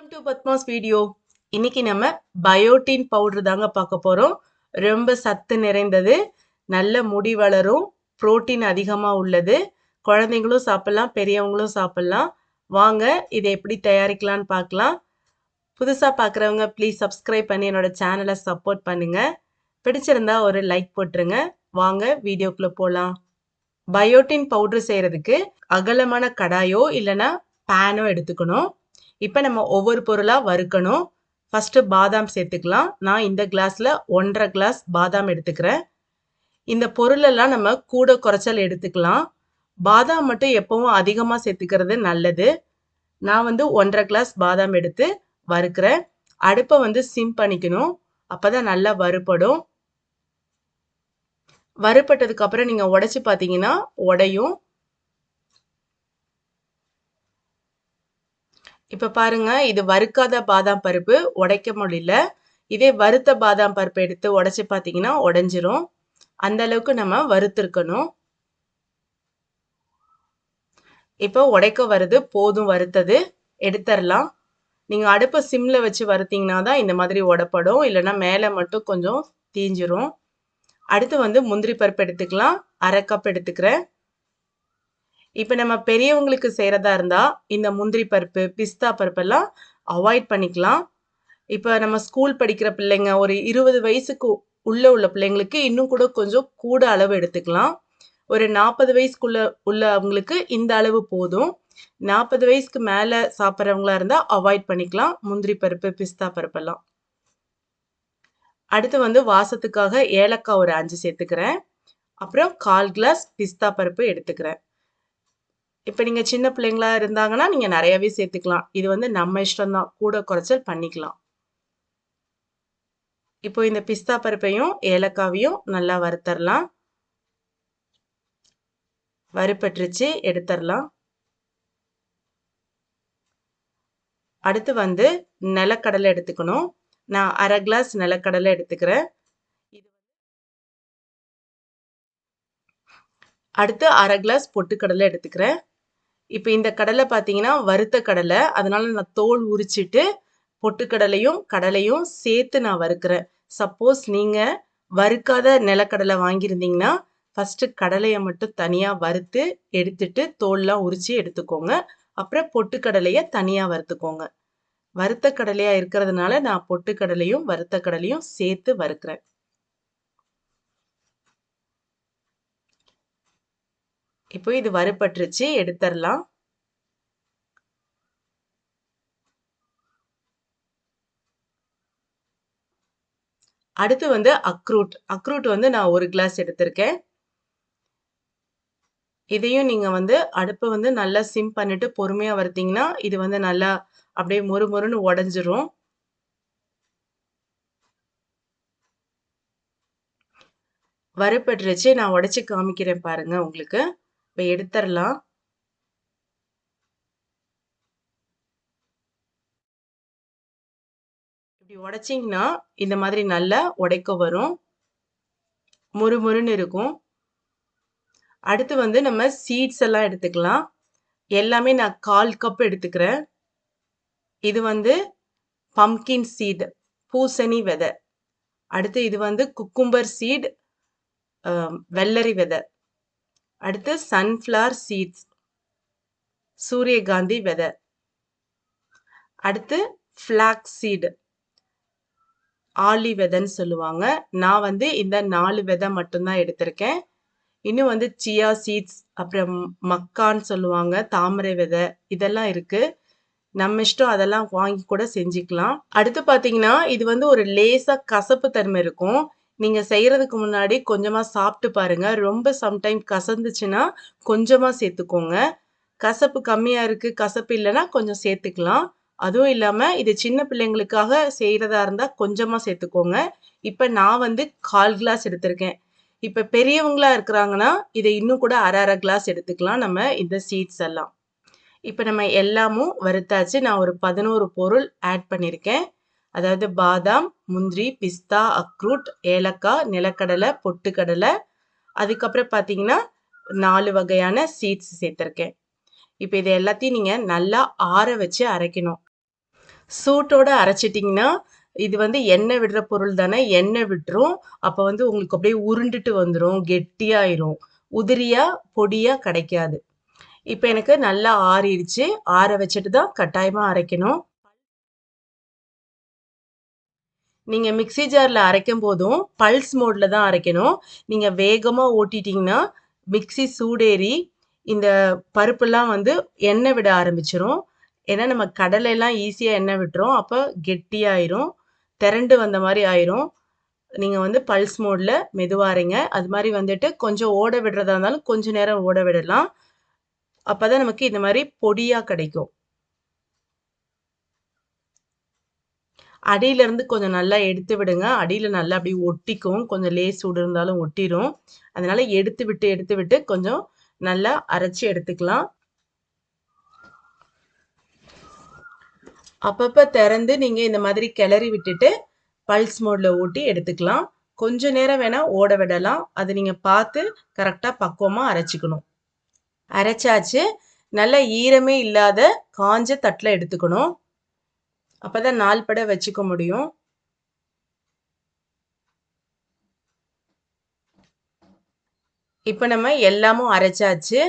Welcome to Padma's video இன்னைக்கு நம்ம biotin powder தாங்க பார்க்க போகிறோம் ரொம்ப சத்து நிறைந்தது நல்ல முடி வளரும் புரோட்டீன் அதிகமாக உள்ளது. குழந்தைங்களும் சாப்பிட்லாம் பெரியவங்களும் சாப்பிட்லாம். வாங்க இதை எப்படி தயாரிக்கலாம்னு பார்க்கலாம். புதுசாக பார்க்குறவங்க ப்ளீஸ் சப்ஸ்கிரைப் பண்ணி என்னோட சேனலை சப்போர்ட் பண்ணுங்கள் பிடிச்சிருந்தா ஒரு லைக் போட்டுருங்க. வாங்க வீடியோக்குள்ளே போகலாம் பயோட்டின் பவுடர் செய்கிறதுக்கு அகலமான கடாயோ இல்லைன்னா பேனோ எடுத்துக்கணும். இப்போ நம்ம ஒவ்வொரு பொருளாக வறுக்கணும். ஃபஸ்ட்டு பாதாம் சேர்த்துக்கலாம். நான் இந்த கிளாஸில் ஒன்றரை கிளாஸ் பாதாம் எடுத்துக்கிறேன். இந்த பொருளெல்லாம் நம்ம கூட குறைச்சல் எடுத்துக்கலாம். பாதாம் மட்டும் எப்பவும் அதிகமாக சேர்த்துக்கிறது நல்லது. நான் வந்து ஒன்றரை கிளாஸ் பாதாம் எடுத்து வறுக்கிறேன். அடுப்பை வந்து சிம் பண்ணிக்கணும். அப்போ தான் நல்லா வறுப்படும் வறுப்பட்டதுக்கப்புறம் நீங்கள் உடச்சி பார்த்தீங்கன்னா உடையும். இப்போ பாருங்க இது வறுக்காத பாதாம் பருப்பு உடைக்க முடியல. இதே வறுத்த பாதாம் பருப்பு எடுத்து உடைச்சி பார்த்தீங்கன்னா உடஞ்சிரும். அந்த அளவுக்கு நம்ம வறுத்துருக்கணும். இப்போ உடைக்க வருது போதும் வறுத்தது எடுத்துடலாம் நீங்கள் அடுப்பை சிம்மில் வச்சு வறுத்தீங்கன்னா தான் இந்த மாதிரி உடப்படும். இல்லைன்னா மேலே மட்டும் கொஞ்சம் தீஞ்சிரும். அடுத்து வந்து முந்திரி பருப்பு எடுத்துக்கலாம். அரை கப் எடுத்துக்கிறேன். இப்போ நம்ம பெரியவங்களுக்கு செய்கிறதா இருந்தால் இந்த முந்திரி பருப்பு பிஸ்தா பருப்பெல்லாம் அவாய்ட் பண்ணிக்கலாம். இப்போ நம்ம ஸ்கூல் படிக்கிற பிள்ளைங்க ஒரு இருபது வயசுக்கு உள்ளே உள்ள பிள்ளைங்களுக்கு இன்னும் கூட கொஞ்சம் கூட அளவு எடுத்துக்கலாம். ஒரு நாற்பது வயசுக்குள்ள உள்ள அவங்களுக்கு இந்த அளவு போதும். நாற்பது வயசுக்கு மேலே சாப்பிட்றவங்களா இருந்தால் அவாய்ட் பண்ணிக்கலாம் முந்திரி பருப்பு பிஸ்தா பருப்பெல்லாம். அடுத்து வந்து வாசத்துக்காக ஏலக்காய் ஒரு அஞ்சு சேர்த்துக்கிறேன். அப்புறம் கால் கிளாஸ் பிஸ்தா பருப்பு எடுத்துக்கிறேன். இப்போ நீங்கள் சின்ன பிள்ளைங்களா இருந்தாங்கன்னா நீங்கள் நிறையவே சேர்த்துக்கலாம். இது வந்து நம்ம இஷ்டம்தான். கூட குறைச்சல் பண்ணிக்கலாம். இப்போ இந்த பிஸ்தா பருப்பையும் ஏலக்காவையும் நல்லா வறுத்தரலாம். வறுப்பட்டுருச்சு எடுத்துடலாம் அடுத்து வந்து நிலக்கடலை எடுத்துக்கணும். நான் அரை கிளாஸ் நிலக்கடலை எடுத்துக்கிறேன். இது அடுத்து அரை கிளாஸ் பொட்டுக்கடலை எடுத்துக்கிறேன். இப்போ இந்த கடலை பார்த்தீங்கன்னா வறுத்த கடலை. அதனால நான் தோல் உரிச்சிட்டு பொட்டுக்கடலையும் கடலையும் சேர்த்து நான் வறுக்கிறேன். சப்போஸ் நீங்கள் வறுக்காத நிலக்கடலை வாங்கியிருந்தீங்கன்னா ஃபஸ்ட்டு கடலையை மட்டும் தனியாக வறுத்து எடுத்துட்டு தோல்லாம் உரித்து எடுத்துக்கோங்க. அப்புறம் பொட்டுக்கடலையை தனியாக வறுத்துக்கோங்க. வறுத்த கடலையாக இருக்கிறதுனால நான் பொட்டுக்கடலையும் வறுத்த கடலையும் சேர்த்து வறுக்கிறேன். இப்போ இது வறுபட்டுருச்சு எடுத்துடலாம் அடுத்து வந்து அக்ரூட். அக்ரூட் வந்து நான் ஒரு கிளாஸ் எடுத்திருக்கேன். இதையும் நீங்கள் வந்து அடுப்பை வந்து நல்லா சிம் பண்ணிட்டு பொறுமையாக வருத்திங்கன்னா இது வந்து நல்லா அப்படியே மொறு மொறுன்னு உடஞ்சிரும். வறுப்பட்டுருச்சு நான் உடச்சி காமிக்கிறேன் பாருங்க உங்களுக்கு. இப்போ எடுத்துடலாம் இப்படி உடைச்சிங்கன்னா இந்த மாதிரி நல்லா உடைக்க வரும். முறுமுறுன்னு இருக்கும். அடுத்து வந்து நம்ம சீட்ஸ் எல்லாம் எடுத்துக்கலாம். எல்லாமே நான் கால் கப் எடுத்துக்கிறேன். இது வந்து பம்கின் சீட் பூசணி விதை. அடுத்து இது வந்து குக்கும்பர் சீட் வெள்ளரி விதை. அடுத்து சன்ஃப்ளவர் சீட்ஸ் சூரியகாந்தி விதை. அடுத்து ஃப்ளாக் சீடு ஆலி விதைன்னு சொல்லுவாங்க. நான் வந்து இந்த நாலு விதை மட்டும்தான் எடுத்திருக்கேன். இன்னும் வந்து சியா சீட்ஸ் அப்புறம் மக்கான்னு சொல்லுவாங்க தாமரை விதை இதெல்லாம் இருக்கு. நம்ம இஷ்டம் அதெல்லாம் வாங்கி கூட செஞ்சுக்கலாம். அடுத்து பார்த்தீங்கன்னா இது வந்து ஒரு லேசாக கசப்பு தன்மை இருக்கும். நீங்கள் செய்கிறதுக்கு முன்னாடி கொஞ்சமாக சாப்பிட்டு பாருங்கள் ரொம்ப சம்டைம் கசந்துச்சுன்னா கொஞ்சமாக சேர்த்துக்கோங்க. கசப்பு கம்மியாக இருக்குது கசப்பு இல்லைன்னா கொஞ்சம் சேர்த்துக்கலாம். அதுவும் இல்லாமல் இது சின்ன பிள்ளைங்களுக்காக செய்கிறதா இருந்தால் கொஞ்சமாக சேர்த்துக்கோங்க. இப்போ நான் வந்து கால் கிளாஸ் எடுத்திருக்கேன். இப்போ பெரியவங்களா இருக்கிறாங்கன்னா இதை இன்னும் கூட அரை அரை கிளாஸ் எடுத்துக்கலாம் நம்ம இந்த சீட்ஸ் எல்லாம். இப்போ நம்ம எல்லாமும் வறுத்தாச்சு. நான் ஒரு பதினோரு பொருள் ஆட் பண்ணியிருக்கேன் அதாவது பாதாம் முந்திரி பிஸ்தா அக்ரூட் ஏலக்காய் நிலக்கடலை பொட்டுக்கடலை. அதுக்கப்புறம் பார்த்தீங்கன்னா நாலு வகையான சீட்ஸ் சேர்த்துருக்கேன். இப்போ இது எல்லாத்தையும் நீங்கள் நல்லா ஆற வச்சு அரைக்கணும். சூட்டோட அரைச்சிட்டிங்கன்னா இது வந்து எண்ணெய் விடுற பொருள் தானே எண்ணெய் விட்டுரும். அப்போ வந்து உங்களுக்கு அப்படியே உருண்டுட்டு வந்துடும் கெட்டியாயிரும். உதிரியாக பொடியாக கிடைக்காது. இப்போ எனக்கு நல்லா ஆறிடுச்சு. ஆற வச்சுட்டு தான் கட்டாயமாக அரைக்கணும். நீங்கள் மிக்ஸி ஜாரில் அரைக்கும் போதும் பல்ஸ் மோடில் தான் அரைக்கணும். நீங்கள் வேகமாக ஓட்டிட்டிங்கன்னா மிக்ஸி சூடேறி இந்த பருப்பெல்லாம் வந்து எண்ணெய் விட ஆரம்பிச்சிரும். ஏன்னா நம்ம கடலையெல்லாம் ஈஸியாக எண்ணெய் விட்டுரும். அப்போ கெட்டியாயிரும். திரண்டு வந்த மாதிரி ஆயிரும். நீங்கள் வந்து பல்ஸ் மோடில் மெதுவாரிங்க அது மாதிரி வந்துட்டு கொஞ்சம் ஓட விடுறதா இருந்தாலும் கொஞ்சம் நேரம் ஓட விடலாம். அப்போ தான் நமக்கு இந்த மாதிரி பொடியாக கிடைக்கும். அடியிலேருந்து கொஞ்சம் நல்லா எடுத்து விடுங்க. அடியில் நல்லா அப்படியே ஒட்டிக்கும். கொஞ்சம் லேஸ் சூடு இருந்தாலும் ஒட்டிடும் அதனால் எடுத்து விட்டு எடுத்து விட்டு கொஞ்சம் நல்லா அரைச்சி எடுத்துக்கலாம். அப்பப்போ திறந்து நீங்கள் இந்த மாதிரி கிளறி விட்டுட்டு பல்ஸ் மோடில் ஊட்டி எடுத்துக்கலாம். கொஞ்ச நேரம் வேணால் ஓட விடலாம். அதை நீங்கள் பார்த்து கரெக்டாக பக்குவமாக அரைச்சிக்கணும். அரைச்சாச்சு. நல்ல ஈரமே இல்லாத காஞ்ச தட்டில் எடுத்துக்கணும். அப்பதான் நாள் பட வச்சுக்க முடியும். இப்போ நம்ம எல்லாமும் அரைச்சாச்சு.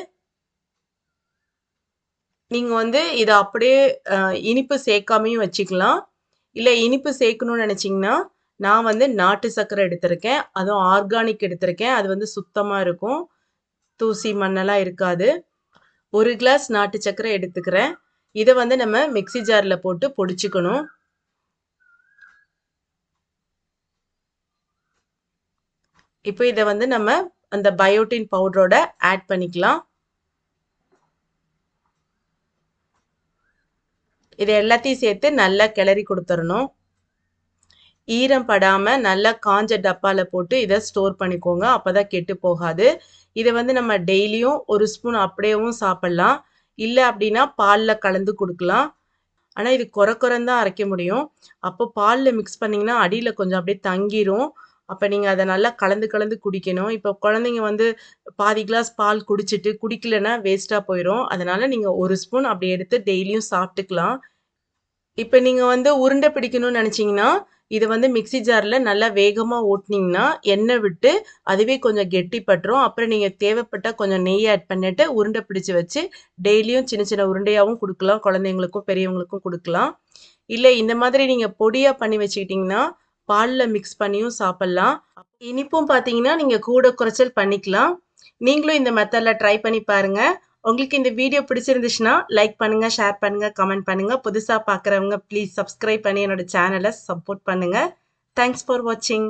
நீங்கள் வந்து இதை அப்படியே இனிப்பு சேர்க்காமையும் வச்சுக்கலாம். இல்லை இனிப்பு சேர்க்கணும்னு நினச்சிங்கன்னா நான் வந்து நாட்டு சர்க்கரை எடுத்திருக்கேன். அதுவும் ஆர்கானிக் எடுத்திருக்கேன். அது வந்து சுத்தமாக இருக்கும். தூசி மண்ணெல்லாம் இருக்காது. ஒரு கிளாஸ் நாட்டு சர்க்கரை எடுத்துக்கிறேன். இதை வந்து நம்ம மிக்ஸி ஜார்ல போட்டு பொடிச்சுக்கணும். இப்போ இதை வந்து நம்ம அந்த பயோட்டின் பவுடரோட ஆட் பண்ணிக்கலாம். இதை எல்லாத்தையும் சேர்த்து நல்லா கிளறி கொடுத்துடணும் ஈரம் படாமல் நல்லா காஞ்ச டப்பாவில் போட்டு இதை ஸ்டோர் பண்ணிக்கோங்க. அப்பதான் கெட்டு போகாது. இதை வந்து நம்ம டெய்லியும் ஒரு ஸ்பூன் அப்படியேவும் சாப்பிட்லாம். இல்லை அப்படின்னா பாலில் கலந்து கொடுக்கலாம். ஆனால் இது குறை குறைந்தான் அரைக்க முடியும். அப்போ பாலில் மிக்ஸ் பண்ணிங்கன்னா அடியில் கொஞ்சம் அப்படியே தங்கிரும். அப்போ நீங்கள் அதை நல்லா கலந்து கலந்து குடிக்கணும். இப்போ குழந்தைங்க வந்து பாதி கிளாஸ் பால் குடிச்சிட்டு குடிக்கலன்னா வேஸ்ட்டாக போயிடும் அதனால் நீங்கள் ஒரு ஸ்பூன் அப்படி எடுத்து டெய்லியும் சாப்பிட்டுக்கலாம். இப்போ நீங்கள் வந்து உருண்டை பிடிக்கணும்னு நினச்சிங்கன்னா இது வந்து மிக்ஸி ஜாரில் நல்லா வேகமாக ஓட்டினீங்கன்னா எண்ணெய் விட்டு அதுவே கொஞ்சம் கெட்டி பட்டுரும். அப்புறம் நீங்கள் தேவைப்பட்டால் கொஞ்சம் நெய் ஆட் பண்ணிவிட்டு உருண்டை பிடிச்சி வச்சு டெய்லியும் சின்ன சின்ன உருண்டையாகவும் கொடுக்கலாம். குழந்தைங்களுக்கும் பெரியவங்களுக்கும் கொடுக்கலாம். இல்லை இந்த மாதிரி நீங்கள் பொடியாக பண்ணி வச்சுக்கிட்டிங்கன்னா பாலில் மிக்ஸ் பண்ணியும் சாப்பிட்லாம். இனிப்பும் பார்த்தீங்கன்னா நீங்கள் கூட குறைச்சல் பண்ணிக்கலாம். நீங்களும் இந்த மெத்தடில் ட்ரை பண்ணி பாருங்கள் உங்களுக்கு இந்த வீடியோ பிடிச்சிருந்துச்சுன்னா லைக் பண்ணுங்க ஷேர் பண்ணுங்க கமெண்ட் பண்ணுங்க. புதுசாக பார்க்குறவங்க ப்ளீஸ் சப்ஸ்கிரைப் பண்ணி என்னோட சேனலை சப்போர்ட் பண்ணுங்க. தேங்க்ஸ் ஃபார் வாட்சிங்